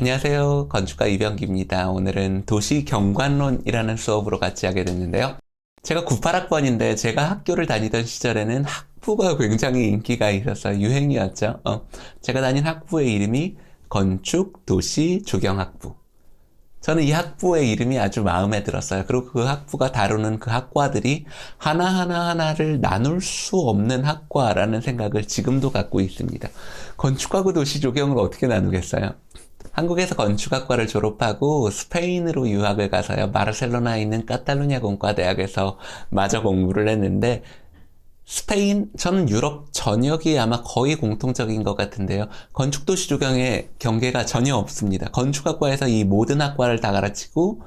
안녕하세요. 건축가 이병기입니다. 오늘은 도시 경관론이라는 수업으로 같이 하게 됐는데요. 제가 98학번인데 제가 학교를 다니던 시절에는 학부가 굉장히 인기가 있었어요. 유행이었죠. 어, 제가 다닌 학부의 이름이 건축, 도시, 조경학부. 저는 이 학부의 이름이 아주 마음에 들었어요. 그리고 그 학부가 다루는 그 학과들이 하나하나 하나를 나눌 수 없는 학과라는 생각을 지금도 갖고 있습니다. 건축하고 도시 조경을 어떻게 나누겠어요? 한국에서 건축학과를 졸업하고 스페인으로 유학을 가서요. 바르셀로나에 있는 카탈루냐 공과대학에서 마저 공부를 했는데 스페인, 저는 유럽 전역이 아마 거의 공통적인 것 같은데요. 건축도시 조경의 경계가 전혀 없습니다. 건축학과에서 이 모든 학과를 다 가르치고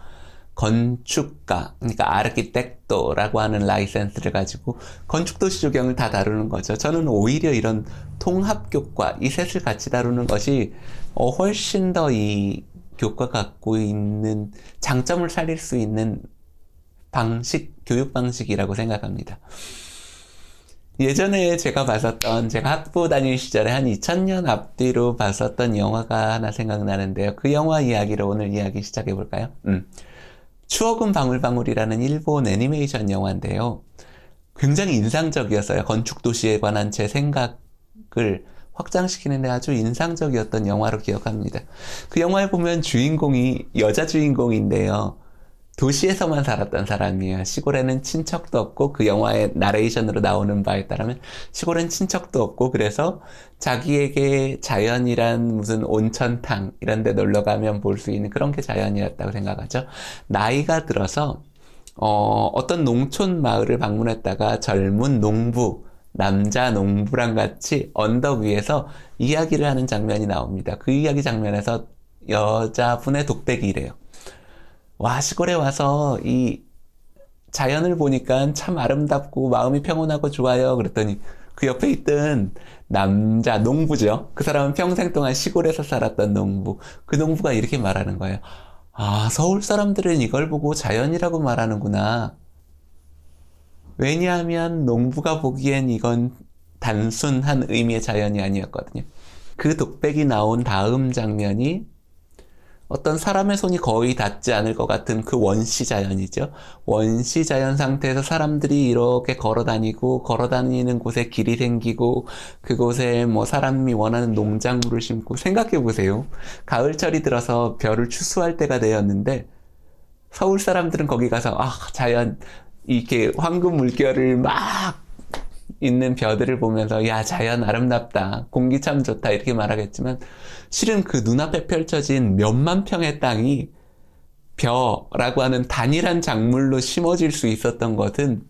건축가, 그러니까 아르키텍토라고 하는 라이센스를 가지고 건축도시 조경을 다 다루는 거죠. 저는 오히려 이런 통합교과, 이 셋을 같이 다루는 것이 어, 훨씬 더 이 교과 갖고 있는 장점을 살릴 수 있는 방식, 교육 방식이라고 생각합니다. 예전에 제가 봤었던, 제가 학부 다닐 시절에 한 2000년 앞뒤로 봤었던 영화가 하나 생각나는데요. 그 영화 이야기로 오늘 이야기 시작해 볼까요? 음. 추억은 방울방울이라는 일본 애니메이션 영화인데요. 굉장히 인상적이었어요. 건축 도시에 관한 제 생각을 확장시키는데 아주 인상적이었던 영화로 기억합니다. 그 영화에 보면 주인공이 여자 주인공인데요. 도시에서만 살았던 사람이에요. 시골에는 친척도 없고 그 영화의 나레이션으로 나오는 바에 따르면 시골엔 친척도 없고 그래서 자기에게 자연이란 무슨 온천탕 이런 데 놀러 가면 볼 수 있는 그런 게 자연이었다고 생각하죠. 나이가 들어서 어, 어떤 농촌 마을을 방문했다가 젊은 농부 남자 농부랑 같이 언덕 위에서 이야기를 하는 장면이 나옵니다. 그 이야기 장면에서 여자분의 독백이래요. 와, 시골에 와서 이 자연을 보니까 참 아름답고 마음이 평온하고 좋아요. 그랬더니 그 옆에 있던 남자 농부죠. 그 사람은 평생 동안 시골에서 살았던 농부. 그 농부가 이렇게 말하는 거예요. 아, 서울 사람들은 이걸 보고 자연이라고 말하는구나. 왜냐하면 농부가 보기엔 이건 단순한 의미의 자연이 아니었거든요. 그 독백이 나온 다음 장면이 어떤 사람의 손이 거의 닿지 않을 것 같은 그 원시 자연이죠. 원시 자연 상태에서 사람들이 이렇게 걸어 다니고, 걸어 다니는 곳에 길이 생기고, 그곳에 뭐 사람이 원하는 농작물을 심고, 생각해 보세요. 가을철이 들어서 별을 추수할 때가 되었는데, 서울 사람들은 거기 가서, 아, 자연, 이렇게 황금 물결을 막 있는 벼들을 보면서 야 자연 아름답다 공기 참 좋다 이렇게 말하겠지만 실은 그 눈앞에 펼쳐진 몇만 평의 땅이 벼라고 하는 단일한 작물로 심어질 수 있었던 것은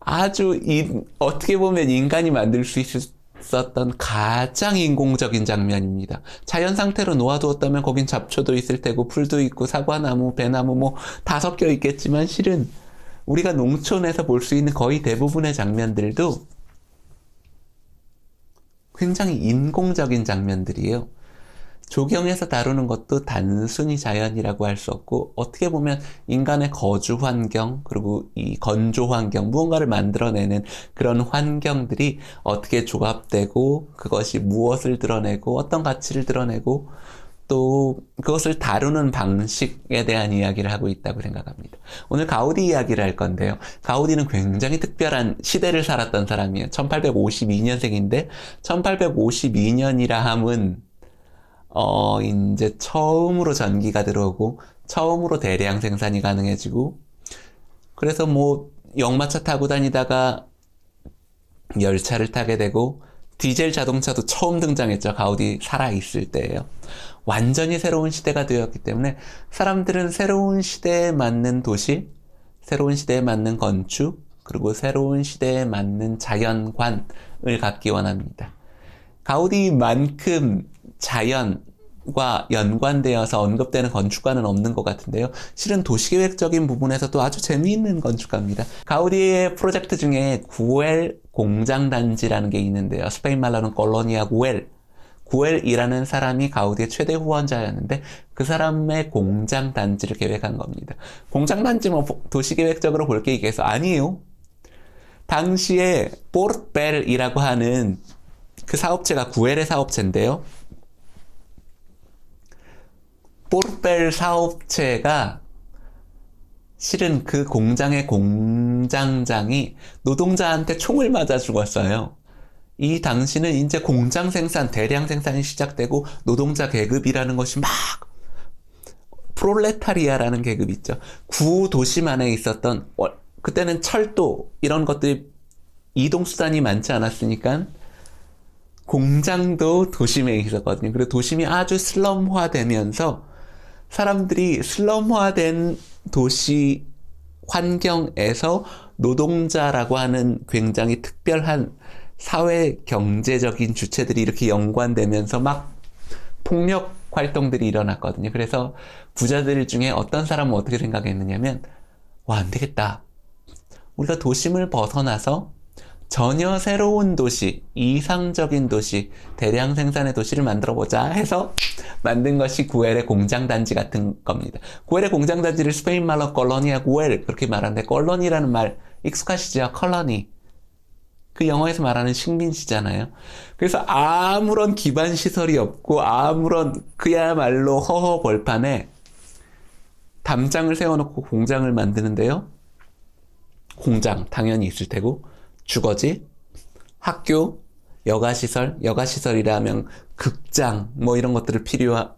아주 이, 어떻게 보면 인간이 만들 수 있었던 가장 인공적인 장면입니다. 자연 상태로 놓아두었다면 거긴 잡초도 있을 테고 풀도 있고 사과나무, 배나무 뭐 다 섞여 있겠지만 실은 우리가 농촌에서 볼 수 있는 거의 대부분의 장면들도 굉장히 인공적인 장면들이에요. 조경에서 다루는 것도 단순히 자연이라고 할 수 없고 어떻게 보면 인간의 거주 환경 그리고 이 건조 환경 무언가를 만들어내는 그런 환경들이 어떻게 조합되고 그것이 무엇을 드러내고 어떤 가치를 드러내고 또 그것을 다루는 방식에 대한 이야기를 하고 있다고 생각합니다. 오늘 가우디 이야기를 할 건데요. 가우디는 굉장히 특별한 시대를 살았던 사람이에요. 1852년생인데 1852년이라 함은 어 이제 처음으로 전기가 들어오고 처음으로 대량 생산이 가능해지고 그래서 뭐 역마차 타고 다니다가 열차를 타게 되고 디젤 자동차도 처음 등장했죠. 가우디 살아있을 때예요. 완전히 새로운 시대가 되었기 때문에 사람들은 새로운 시대에 맞는 도시, 새로운 시대에 맞는 건축, 그리고 새로운 시대에 맞는 자연관을 갖기 원합니다. 가우디만큼 자연과 연관되어서 언급되는 건축가는 없는 것 같은데요. 실은 도시계획적인 부분에서도 아주 재미있는 건축가입니다. 가우디의 프로젝트 중에 구엘 공장 단지라는 게 있는데요. 스페인 말로는 콜로니아 구엘. 구엘이라는 사람이 가우디의 최대 후원자였는데 그 사람의 공장 단지를 계획한 겁니다. 공장 단지 뭐 도시 계획적으로 볼 게 있겠어? 아니에요. 당시에 포르벨이라고 하는 그 사업체가 구엘의 사업체인데요. 포르벨 사업체가 실은 그 공장의 공장장이 노동자한테 총을 맞아 죽었어요. 이 당시는 이제 공장 생산, 대량 생산이 시작되고 노동자 계급이라는 것이 막 프롤레타리아라는 계급 있죠. 구 도심 안에 있었던 어, 그때는 철도 이런 것들이 이동 수단이 많지 않았으니까 공장도 도심에 있었거든요. 그리고 도심이 아주 슬럼화되면서 사람들이 슬럼화된 도시 환경에서 노동자라고 하는 굉장히 특별한 사회 경제적인 주체들이 이렇게 연관되면서 막 폭력 활동들이 일어났거든요. 그래서 부자들 중에 어떤 사람은 어떻게 생각했느냐면, 와, 안 되겠다. 우리가 도심을 벗어나서 전혀 새로운 도시, 이상적인 도시, 대량 생산의 도시를 만들어 보자 해서 만든 것이 구엘의 공장단지 같은 겁니다. 구엘의 공장단지를 스페인 말로 콜로니아 구엘 그렇게 말하는데 콜로니라는 말 익숙하시죠? 컬러니. 그 영어에서 말하는 식민지잖아요. 그래서 아무런 기반 시설이 없고 아무런 그야말로 허허 벌판에 담장을 세워놓고 공장을 만드는데요. 공장 당연히 있을 테고 주거지, 학교, 여가시설, 여가시설이라면 극장, 뭐 이런 것들을 필요한,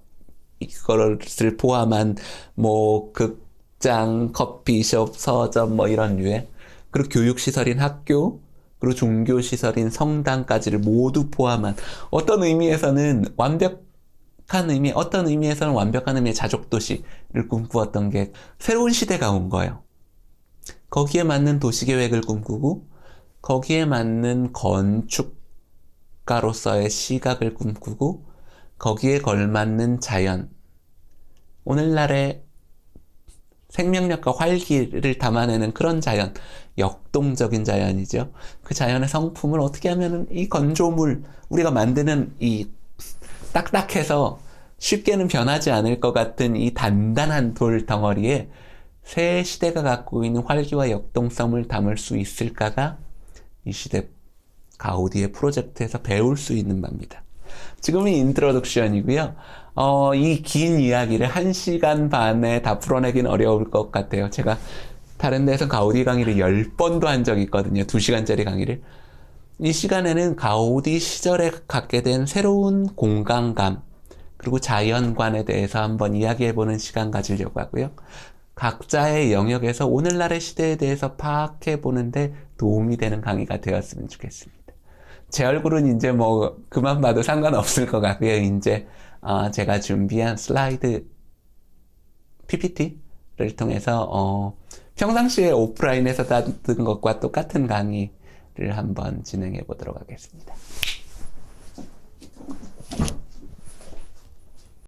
이것을 포함한 뭐 극장, 커피숍, 서점 뭐 이런 류의 그리고 교육시설인 학교, 그리고 종교시설인 성당까지를 모두 포함한 어떤 의미에서는 완벽한 의미, 어떤 의미에서는 완벽한 의미의 자족도시를 꿈꾸었던 게 새로운 시대가 온 거예요. 거기에 맞는 도시계획을 꿈꾸고 거기에 맞는 건축가로서의 시각을 꿈꾸고 거기에 걸맞는 자연 오늘날의 생명력과 활기를 담아내는 그런 자연 역동적인 자연이죠. 그 자연의 성품을 어떻게 하면은 이 건조물 우리가 만드는 이 딱딱해서 쉽게는 변하지 않을 것 같은 이 단단한 돌 덩어리에 새 시대가 갖고 있는 활기와 역동성을 담을 수 있을까가 이 시대 가우디의 프로젝트에서 배울 수 있는 바입니다. 지금은 인트로덕션이고요. 어, 이 긴 이야기를 한 시간 반에 다 풀어내긴 어려울 것 같아요. 제가 다른 데서 가우디 강의를 10번도 한 적이 있거든요. 2시간짜리 강의를. 이 시간에는 가우디 시절에 갖게 된 새로운 공간감, 그리고 자연관에 대해서 한번 이야기해보는 시간 가지려고 하고요. 각자의 영역에서 오늘날의 시대에 대해서 파악해보는데 도움이 되는 강의가 되었으면 좋겠습니다. 제 얼굴은 이제 뭐 그만 봐도 상관없을 것 같고요. 이제 어, 제가 준비한 슬라이드 PPT를 통해서 어, 평상시에 오프라인에서 다룬 것과 똑같은 강의를 한번 진행해 보도록 하겠습니다.